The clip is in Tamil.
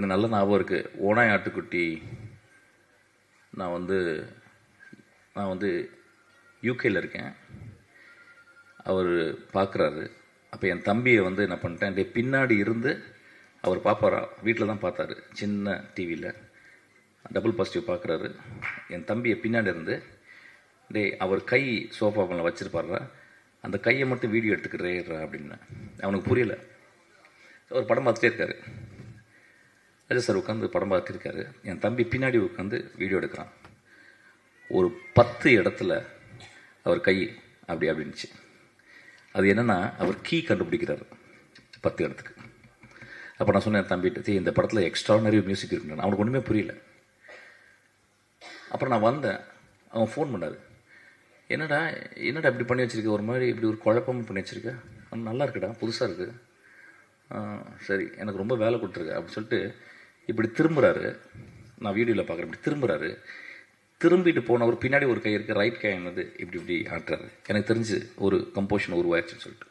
எனக்கு நல்ல ஞாபகம் இருக்குது ஓனாய் ஆட்டுக்குட்டி நான் வந்து நான் வந்து யூகேயில் இருக்கேன். அவர் பார்க்குறாரு அப்போ என் தம்பியை வந்து என்ன பண்ணிட்டேன் டே பின்னாடி இருந்து அவர் பார்ப்பாரா வீட்டில் தான் பார்த்தாரு. சின்ன டிவியில் டபுள் பாசிட்டிவ் பார்க்குறாரு என் தம்பியை பின்னாடி இருந்து டேய் அவர் கை சோஃபா மேலே வச்சிருப்பாரா அந்த கையை மட்டும் வீடியோ எடுத்துக்கிறேடுறா அப்படின்னு. அவனுக்கு புரியல. அவர் படம் பார்த்துட்டே இருக்காரு. ராஜா சார் உட்காந்து படம் பார்த்துருக்காரு. என் தம்பி பின்னாடி உட்காந்து வீடியோ எடுக்கிறான். ஒரு பத்து இடத்துல அவர் கை அப்படி அப்படின்னுச்சு. அது என்னென்னா அவர் கீ கண்டுபிடிக்கிறார் பத்து இடத்துக்கு. அப்போ நான் சொன்னேன் தம்பிட்டு இந்த படத்தில் எக்ஸ்ட்ரானரி மியூசிக் இருக்குன்னு. அவனுக்கு ஒன்றுமே புரியல. அப்புறம் நான் வந்தேன். அவன் ஃபோன் பண்ணாரு. என்னடா என்னடா இப்படி பண்ணி வச்சுருக்க? ஒரு மாதிரி இப்படி ஒரு குழப்பம் பண்ணி வச்சுருக்க? நல்லா இருக்குடா புதுசாக இருக்குது சரி எனக்கு ரொம்ப வேலை கொடுத்துருக்கு அப்படின்னு சொல்லிட்டு இப்படி திரும்புகிறாரு நான் வீடியோவில் பார்க்குறேன். இப்படி திரும்புகிறாரு திரும்பிட்டு போனவர் பின்னாடி ஒரு கை இருக்குது ரைட் கை என்னது இப்படி இப்படி ஆட்டுறாரு. எனக்கு தெரிஞ்சு ஒரு கம்போஷன் உருவாயிருச்சுன்னு சொல்லிட்டு.